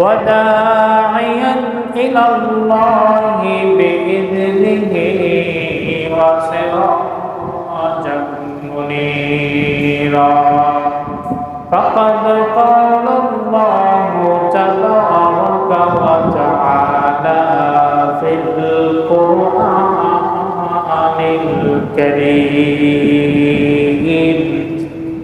وداعيا إلى الله بإذنه وسراجا منيرا فقد قال الله تبارك وتعالى في القرآن الكريم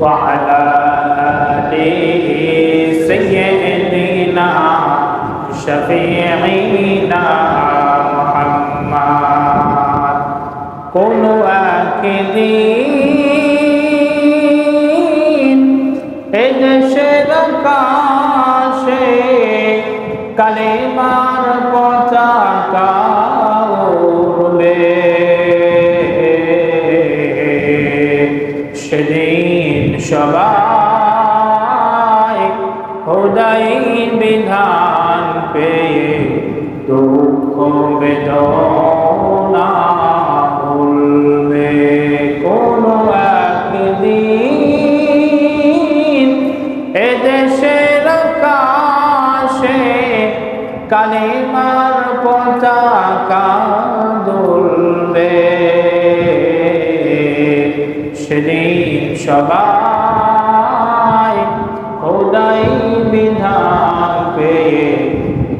وعلى آل سيدنا شفيعنا একদিন এদেশের আকাশে কালিমার পতাকা দুলবে। সেদিন সবাই খোদাই বিধান পেয়ে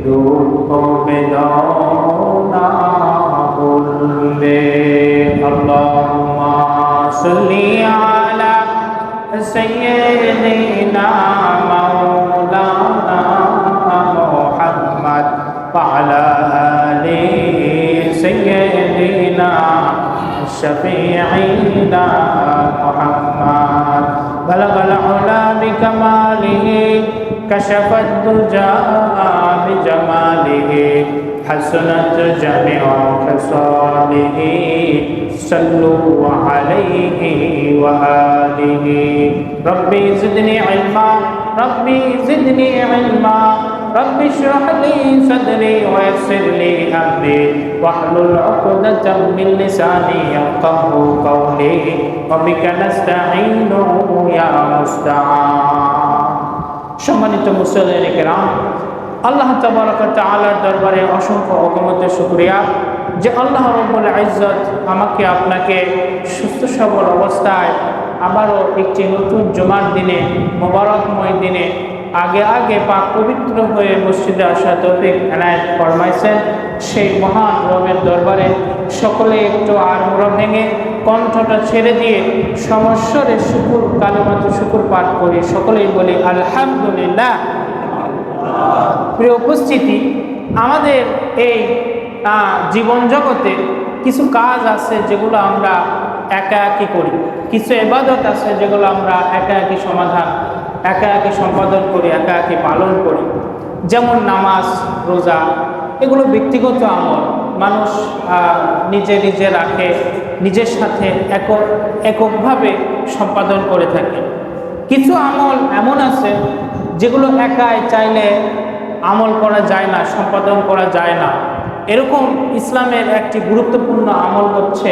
দুঃখ বেদনা বলবে। আল্লাহুম্মা সাল্লি سيدنا مولانا محمد وعلى آل سيدنا شفيعنا محمد بلغ العلا بكماله كشف الدجى بجماله حسنت جميع خصاله صلوا عليه وآله ربي زدني علما ربي زدني علما رب اشرح لي صدري ويسر لي امري واحلل عقدة من لساني يفقه قولي وبك نستعين يا مستعان সম্মানিত মুসলিম কেরাম আল্লাহ তাবারক তাআলার দরবারে অসংখ্য অগমত শুকরিয়া যে আল্লাহ রব্বুল ইজ্জত আমাকে আপনাকে সুস্থ সবল অবস্থায় আবারও একটি নতুন জুমার দিনে, মোবারকময় দিনে আগে আগে পাক পবিত্র হয়ে মসজিদে আসা তৌফিক এনায়ত ফরমাইছেন। সেই মহান রবের দরবারে সকলে একটু আর আড়মোড়া ভেঙে কণ্ঠটা ছেড়ে দিয়ে সমস্বরে শুকুর, কালেমাত শুকুর পাঠ করি সকলেই বলি, আলহামদুলিল্লাহ। প্রিয় উপস্থিতি, আমাদের এই জীবন জগতে কিছু কাজ আছে যেগুলো আমরা একা একই করি। কিছু এবাদত আছে যেগুলো আমরা একা একই সমাধান, একা একই সম্পাদন করি, একা একই পালন করি। যেমন নামাজ, রোজা, এগুলো ব্যক্তিগত আমল। মানুষ নিজে নিজে রাখে, নিজের সাথে একক এককভাবে সম্পাদন করে থাকে। কিছু আমল এমন আছে যেগুলো একাই চাইলে আমল করা যায় না, সম্পাদন করা যায় না। এরকম ইসলামের একটি গুরুত্বপূর্ণ আমল হচ্ছে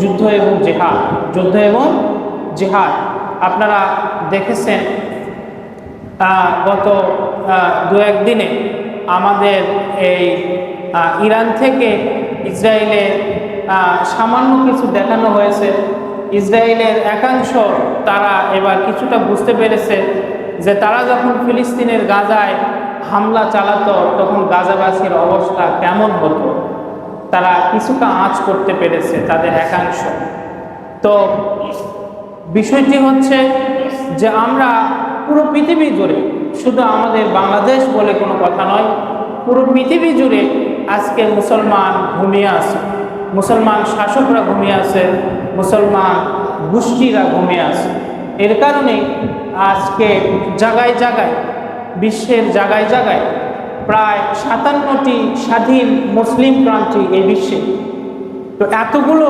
যুদ্ধ এবং জেহাদ। যুদ্ধ এবং জেহাদ। আপনারা দেখেছেন গত দু একদিনে আমাদের এই ইরান থেকে ইসরায়েলে সামান্য কিছু দেখানো হয়েছে। ইসরায়েলের একাংশ তারা এবার কিছুটা বুঝতে পেরেছে যে তারা যখন ফিলিস্তিনের গাজায় হামলা চালাতো, তখন গাজাবাসীর অবস্থা কেমন হতো? তারা কিছুটা আঁচ করতে পেরেছে তাদের একাংশ। তো বিষয়টি হচ্ছে যে আমরা পুরো পৃথিবী জুড়ে, শুধু আমাদের বাংলাদেশ বলে কোনো কথা নয়, পুরো পৃথিবী জুড়ে আজকে মুসলমান ঘুমিয়ে আছে। মুসলমান শাসকরা ঘুমিয়ে আছে, মুসলমান গোষ্ঠীরা ঘুমিয়ে আছে। এর কারণে আজকে জায়গায় জায়গায় বিশ্বের জায়গায় জায়গায় প্রায় সাতান্নটি স্বাধীন মুসলিম ক্রান্তি এই বিশ্বে। তো এতগুলো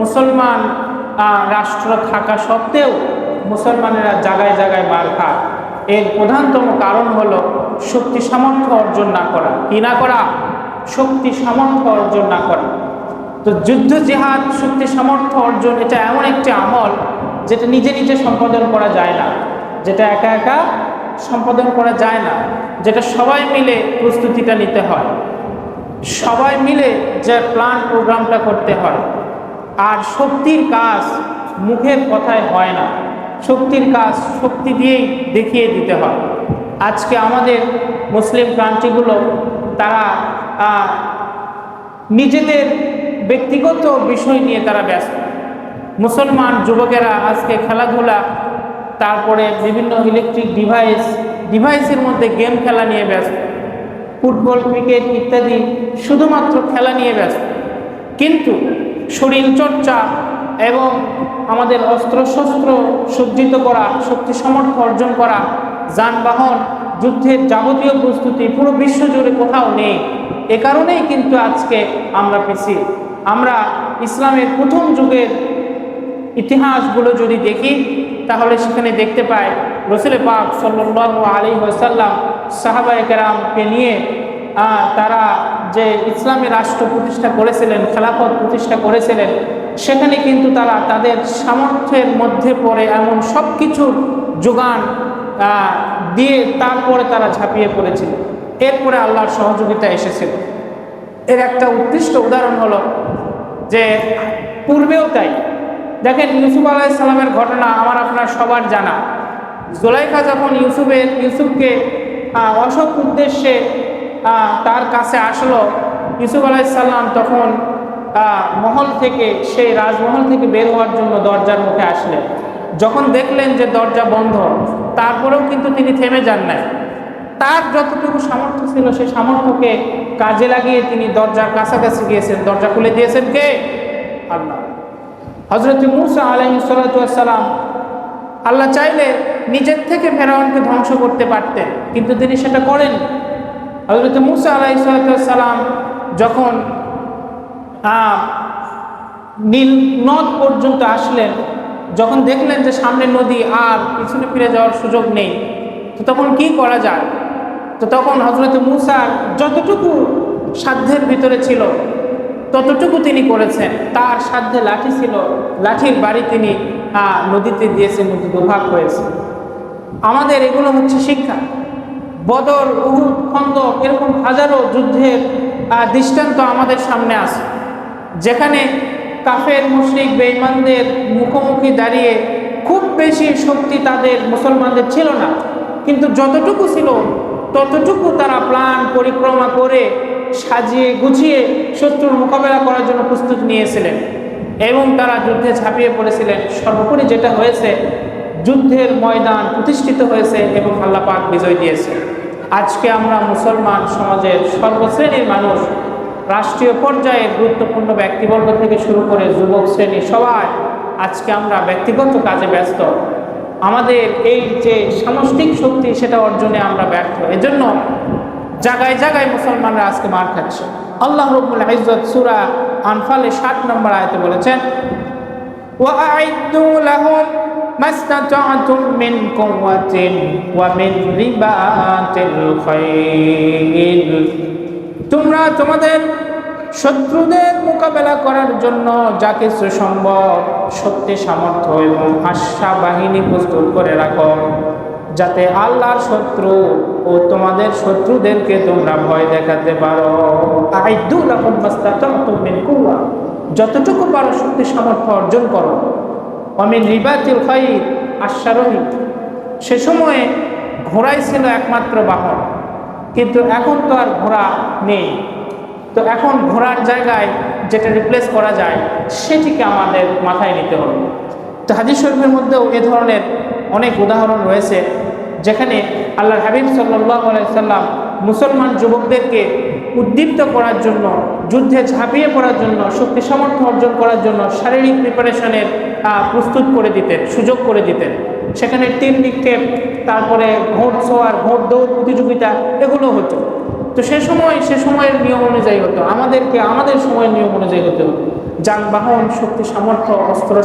মুসলমান রাষ্ট্র থাকা সত্ত্বেও মুসলমানেরা জায়গায় জায়গায় মার খায়। এর প্রধানতম কারণ হলো শক্তি সামর্থ্য অর্জন না করা। কি না করা? শক্তি সামর্থ্য অর্জন না করা। তো যুদ্ধ জেহাদ, শক্তি সামর্থ্য অর্জন, এটা এমন একটি আমল যেটা নিজে নিজে সম্পাদন করা যায় না, যেটা একা একা সম্পাদন করা যায় না, যেটা সবাই মিলে প্রস্তুতিটা নিতে হয়। সবাই মিলে যে প্ল্যান প্রোগ্রামটা করতে হয়, আর শক্তির কাজ মুখের কথায় হয় না। শক্তির কাজ শক্তি দিয়েই দেখিয়ে দিতে হয়। আজকে আমাদের মুসলিম কান্ট্রিগুলো তারা নিজেদের ব্যক্তিগত বিষয় নিয়ে তারা ব্যস্ত। মুসলমান যুবকেরা আজকে খেলাধুলা, তারপরে বিভিন্ন ইলেকট্রিক ডিভাইস ডিভাইসের মধ্যে গেম খেলা নিয়ে ব্যস্ত। ফুটবল ক্রিকেট ইত্যাদি শুধুমাত্র খেলা নিয়ে ব্যস্ত। কিন্তু শরীর চর্চা এবং আমাদের অস্ত্রশস্ত্র সজ্জিত করা, শক্তি সামর্থ্য অর্জন করা, যানবাহন, যুদ্ধের যাবতীয় প্রস্তুতি পুরো বিশ্ব জুড়ে কোথাও নেই। এ কারণেই কিন্তু আজকে আমরা পেছি আমরা ইসলামের প্রথম যুগের ইতিহাসগুলো যদি দেখি, তাহলে সেখানে দেখতে পাই রসুল পাক সাল্লাহ আলী ওসাল্লাম সাহাবাই কেরামকে নিয়ে তারা যে ইসলামী রাষ্ট্র প্রতিষ্ঠা করেছিলেন, খেলাফত প্রতিষ্ঠা করেছিলেন, সেখানে কিন্তু তারা তাদের সামর্থ্যের মধ্যে পড়ে এমন সব কিছুর যোগান দিয়ে তারপরে তারা ঝাঁপিয়ে পড়েছিল। এরপরে আল্লাহর সহযোগিতা এসেছিল। এর একটা উৎকৃষ্ট উদাহরণ হলো যে, পূর্বেও তাই। দেখেন ইউসুফ আলাইসাল্লামের ঘটনা আমার আপনার সবার জানা। জোলাইখা যখন ইউসুফের, ইউসুফকে অসৎ উদ্দেশ্যে তার কাছে আসলো, ইউসুফ আলাইসাল্লাম তখন মহল থেকে সেই রাজমহল থেকে বের হওয়ার জন্য দরজার মুখে আসলেন। যখন দেখলেন যে দরজা বন্ধ, তারপরেও কিন্তু তিনি থেমে যান নাই। তার যতটুকু সামর্থ্য ছিল সেই সামর্থ্যকে কাজে লাগিয়ে তিনি দরজার কাছাকাছি গিয়েছেন। দরজা খুলে দিয়েছেন কে? আল্লাহ। হজরত মুসা আলহিসাল্লাম আল্লাহ চাইলে নিজের থেকে ফেরাউনকে ধ্বংস করতে পারতেন, কিন্তু তিনি সেটা করেন হজরত মুসা আলাইসাল্লাম যখন নীল নদ পর্যন্ত আসলেন, যখন দেখলেন যে সামনে নদী আর পিছনে ফিরে যাওয়ার সুযোগ নেই, তো তখন কি করা যায়? তো তখন হজরত মুসার যতটুকু সাধ্যের ভিতরে ছিল ততটুকু তিনি করেছেন। তার সাধ্যে লাঠি ছিল। লাঠির বাড়ি তিনি নদীতে দিয়েছেন নদী দুভাগ হয়েছে। আমাদের এগুলো হচ্ছে শিক্ষা। বদর, উহুদ, খন্দক, এরকম হাজারো যুদ্ধের দৃষ্টান্ত আমাদের সামনে আছে। যেখানে কাফের, মুশরিক, বেঈমানদের মুখোমুখি দাঁড়িয়ে খুব বেশি শক্তি তাদের মুসলমানদের ছিল না। কিন্তু যতটুকু ছিল, ততটুকু তারা প্ল্যান পরিক্রমা করে সাজিয়ে গুছিয়ে শত্রুর মোকাবেলা করার জন্য প্রস্তুত নিয়েছিলেন এবং তারা যুদ্ধে ঝাঁপিয়ে পড়েছিলেন। সর্বোপরি যেটা হয়েছে, যুদ্ধের ময়দান প্রতিষ্ঠিত হয়েছে এবং আল্লাহ পাক বিজয় দিয়েছে। আজকে আমরা মুসলমান সমাজের সর্বশ্রেণীর মানুষ, রাষ্ট্রীয় পর্যায়ে গুরুত্বপূর্ণ ব্যক্তিবর্গ থেকে শুরু করে যুবক শ্রেণি সবাই আজকে আমরা ব্যক্তিগত কাজে ব্যস্ত। আমাদের এই যে সামষ্টিক শক্তি, সেটা অর্জনে আমরা ব্যর্থ। এজন্য জায়গায় জায়গায় মুসলমানরা আজকে মার খাচ্ছে। আল্লাহ রবুল ইজত সুরা আনফালে ষাট নম্বর আয়তে বলেছেন, ওয়া তোমরা তোমাদের শত্রুদের মোকাবেলা করার জন্য যা কিছু সম্ভব শক্তি সামর্থ্য এবং আশা বাহিনী প্রস্তুত করে রাখো, যাতে আল্লাহর শত্রু ও তোমাদের শত্রুদেরকে তোমরা ভয় দেখাতে পারো। যতটুকু পারো শক্তি সামর্থ্য অর্জন করো। অমিন রিবাতিল খাই আশ্বারোহী সে সময়ে ঘোড়াই ছিল একমাত্র বাহন। কিন্তু এখন তো আর ঘোড়া নেই। তো এখন ঘোড়ার জায়গায় যেটা রিপ্লেস করা যায়, সেটিকে আমাদের মাথায় নিতে হবে। তো হাদিস শরীফের মধ্যেও এ ধরনের অনেক উদাহরণ রয়েছে। যেখানে আল্লাহ হাবিব সাল্লাহ সাল্লাম মুসলমান যুবকদেরকে উদ্দীপ্ত করার জন্য, যুদ্ধে ঝাঁপিয়ে পড়ার জন্য, শক্তি সামর্থ্য অর্জন করার জন্য শারীরিক প্রিপারেশনের প্রস্তুত করে দিতেন, সুযোগ করে দিতেন। সেখানে তীর নিক্ষেপ, তারপরে ঘোড় ছোয়ার ঘোড় দৌড় প্রতিযোগিতা, এগুলো হতো। তো সে সময়, সে সময়ের নিয়ম অনুযায়ী হতো। আমাদেরকে, আমাদের সময়ের নিয়ম অনুযায়ী হতে হতো। যানবাহন, শক্তি সামর্থ্য, অস্ত্র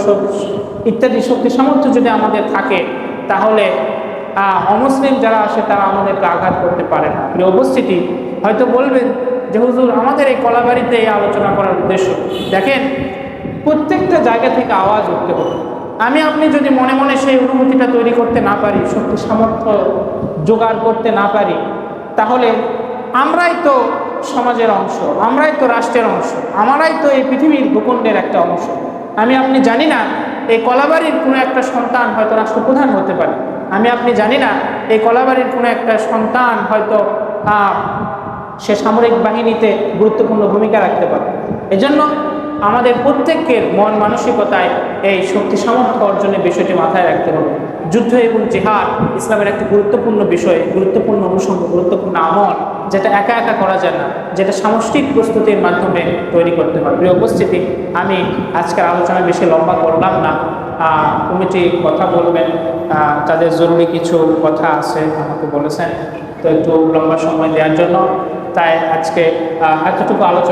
ইত্যাদি শক্তি সামর্থ্য যদি আমাদের থাকে, তাহলে অমুসলিম যারা আসে তারা আমাদেরকে আঘাত করতে পারে না। উপস্থিতি, হয়তো বলবেন যে হুজুর, আমাদের এই কলাবাড়িতে এই আলোচনা করার উদ্দেশ্য দেখেন, প্রত্যেকটা জায়গা থেকে আওয়াজ উঠতে হবে। আমি, আপনি যদি মনে মনে সেই অনুভূতিটা তৈরি করতে না পারি, শক্তি সামর্থ্য জোগাড় করতে না পারি, তাহলে আমরাই তো সমাজের অংশ, আমরাই তো রাষ্ট্রের অংশ, আমরাই তো এই পৃথিবীর ভূখণ্ডের একটা অংশ। আমি, আপনি জানি না, এই কলাবাড়ির কোনো একটা সন্তান হয়তো রাষ্ট্রপ্রধান হতে পারে। আমি, আপনি জানি না, এই কলাবাড়ির কোনো একটা সন্তান হয়তো সে সামরিক বাহিনীতে গুরুত্বপূর্ণ ভূমিকা রাখতে পারে। এজন্য আমাদের প্রত্যেকের মন মানসিকতায় এই শক্তি সামর্থ্য অর্জনের বিষয়টি মাথায় রাখতে হবে। যুদ্ধ এবং জেহাদ ইসলামের একটি গুরুত্বপূর্ণ বিষয়, গুরুত্বপূর্ণ অনুষঙ্গ, গুরুত্বপূর্ণ আমল, যেটা একা একা করা যায় না, যেটা সামষ্টিক প্রস্তুতির মাধ্যমে তৈরি করতে হয়। উপস্থিতি, আমি আজকের আলোচনা বেশি লম্বা করলাম না। কমিটি কথা বলবেন তাদের জরুরি কিছু কথা আছে আমাকে বলেছেন। তো একটু লম্বা সময় দেওয়ার জন্য। তাই আজকে এতটুকু আলোচনা